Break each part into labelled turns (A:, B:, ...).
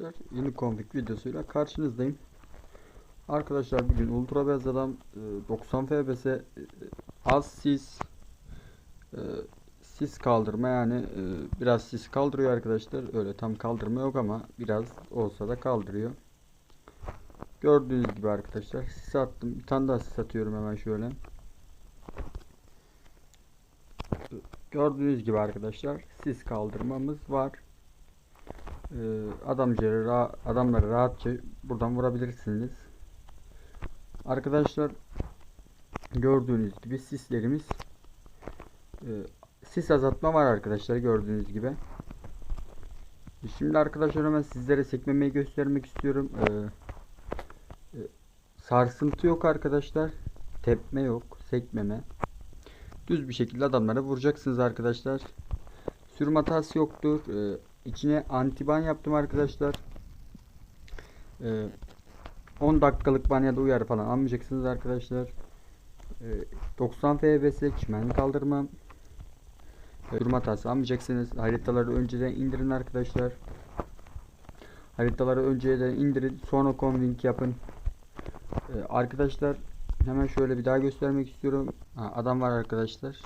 A: arkadaşlar. Yeni konfig videosuyla karşınızdayım. Arkadaşlar bugün Ultra Beyaz Adam e, 90 FPS e, az sis e, sis kaldırma yani e, biraz sis kaldırıyor arkadaşlar. Öyle tam kaldırma yok ama biraz olsa da kaldırıyor. Gördüğünüz gibi arkadaşlar sis attım. Bir tane daha sis atıyorum hemen şöyle. Gördüğünüz gibi arkadaşlar sis kaldırmamız var. Ee, adamları ra adamları rahatça buradan vurabilirsiniz. Arkadaşlar gördüğünüz gibi sislerimiz e, sis azaltma var arkadaşlar gördüğünüz gibi. Şimdi arkadaşlar hemen sizlere sekmemeyi göstermek istiyorum. Ee, e, sarsıntı yok arkadaşlar. Tepme yok. Sekmeme. Düz bir şekilde adamlara vuracaksınız arkadaşlar. Sürüm hatası yoktur. Ee, içine antiban yaptım arkadaşlar. Ee, 10 dakikalık ban uyarı falan almayacaksınız arkadaşlar. Ee, 90 FPS çimen kaldırmam. Ee, Sürüm hatası almayacaksınız. Haritaları önceden indirin arkadaşlar. Haritaları önceden indirin. Sonra conving yapın. Ee, arkadaşlar hemen şöyle bir daha göstermek istiyorum. Ha, adam var arkadaşlar.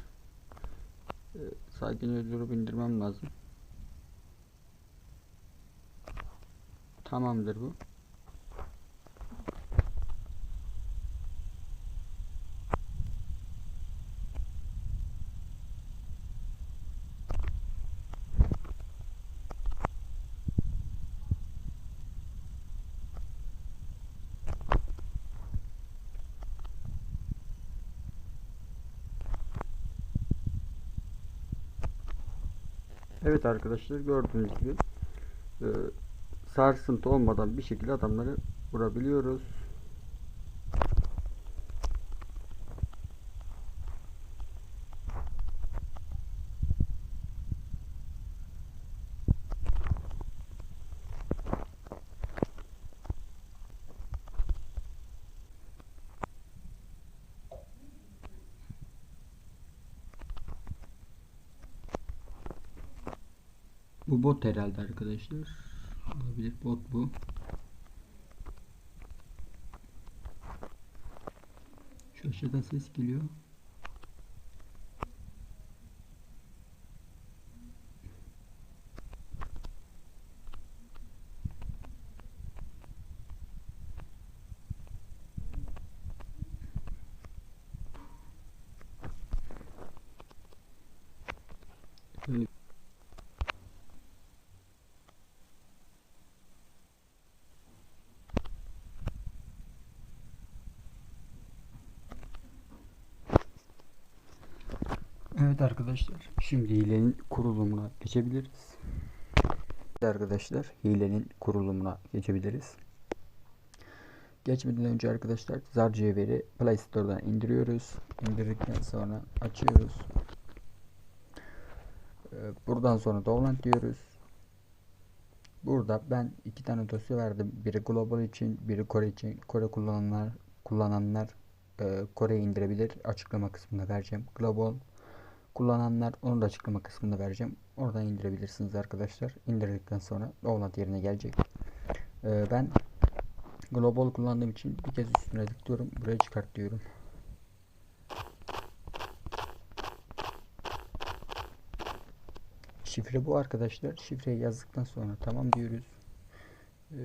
A: Ee, sakin durup indirmem lazım. Tamamdır bu. Evet arkadaşlar gördüğünüz gibi e, sarsıntı olmadan bir şekilde adamları vurabiliyoruz. Bu bot herhalde arkadaşlar. Olabilir bot bu. Şu aşağıdan ses geliyor. Evet. Evet arkadaşlar, şimdi hilenin kurulumuna geçebiliriz. Evet arkadaşlar, hilenin kurulumuna geçebiliriz. Geçmeden önce arkadaşlar zar cevheri Play Store'dan indiriyoruz. İndirdikten sonra açıyoruz. Ee, Buradan sonra download diyoruz. Burada ben iki tane dosya verdim. Biri global için, biri Kore için. Kore kullananlar kullananlar e, Kore'yi indirebilir. Açıklama kısmında vereceğim. Global kullananlar onu da açıklama kısmında vereceğim. Oradan indirebilirsiniz arkadaşlar. İndirdikten sonra download yerine gelecek. Ee, ben global kullandığım için bir kez üstüne tıklıyorum. Buraya çıkart diyorum. Şifre bu arkadaşlar. Şifreyi yazdıktan sonra tamam diyoruz. Ee,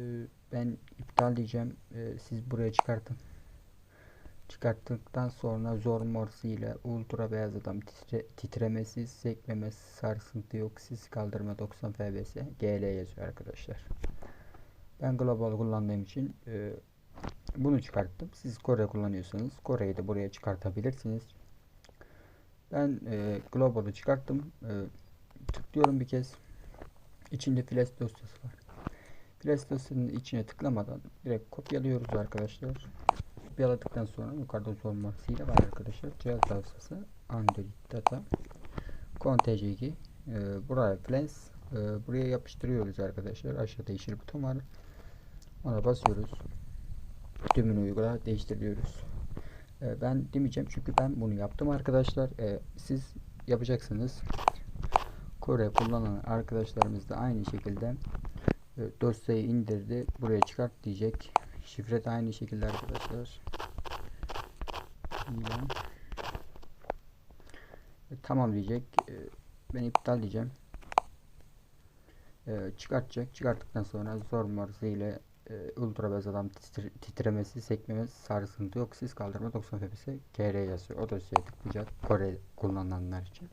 A: ben iptal diyeceğim. Ee, siz buraya çıkartın. Çıkarttıktan sonra zor morsi ile ultra beyaz adam titre, titremesiz, sekmemesi, sarsıntı yok, sis kaldırma 90 fps GL yazıyor arkadaşlar. Ben global kullandığım için e, bunu çıkarttım. Siz Kore kullanıyorsanız Kore'yi de buraya çıkartabilirsiniz. Ben e, global'ı çıkarttım. E, tıklıyorum bir kez. İçinde flash dosyası var. Flash dosyanın içine tıklamadan direkt kopyalıyoruz arkadaşlar kopyaladıktan sonra yukarıda sormasıyla var arkadaşlar. Cihaz dosyası Android data contg2 e, buraya flash e, buraya yapıştırıyoruz arkadaşlar. Aşağıda yeşil buton var. Ona basıyoruz. Tümünü uygula değiştiriyoruz. E, ben demeyeceğim çünkü ben bunu yaptım arkadaşlar. E, siz yapacaksınız. Kore kullanan arkadaşlarımız da aynı şekilde E, dosyayı indirdi. Buraya çıkart diyecek. Şifre de aynı şekilde arkadaşlar. İlan. E, tamam diyecek. E, ben iptal diyeceğim. E, çıkartacak. Çıkarttıktan sonra zor morse ile e, ultra beyaz adam titre- titremesi, sekmemesi, sarsıntı yok. Siz kaldırma 90 fps KR yazıyor. O dosyaya tıklayacak. Kore kullananlar için.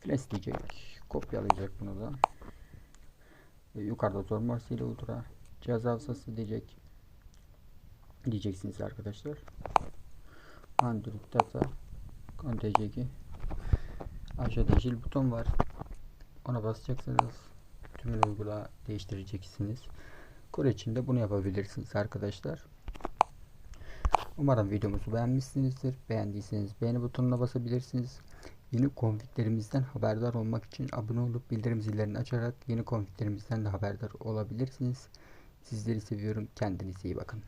A: Flash diyecek. Kopyalayacak bunu da. E, yukarıda zor morse ile ultra cihaz hafızası diyecek. Diyeceksiniz arkadaşlar. Android data CTRL aşağıda yeşil buton var. Ona basacaksınız. Tümünü uygula değiştireceksiniz. Kore için de bunu yapabilirsiniz arkadaşlar. Umarım videomuzu beğenmişsinizdir. Beğendiyseniz beğeni butonuna basabilirsiniz. Yeni konfiglerimizden haberdar olmak için abone olup bildirim zillerini açarak yeni konfiglerimizden de haberdar olabilirsiniz. Sizleri seviyorum. Kendinize iyi bakın.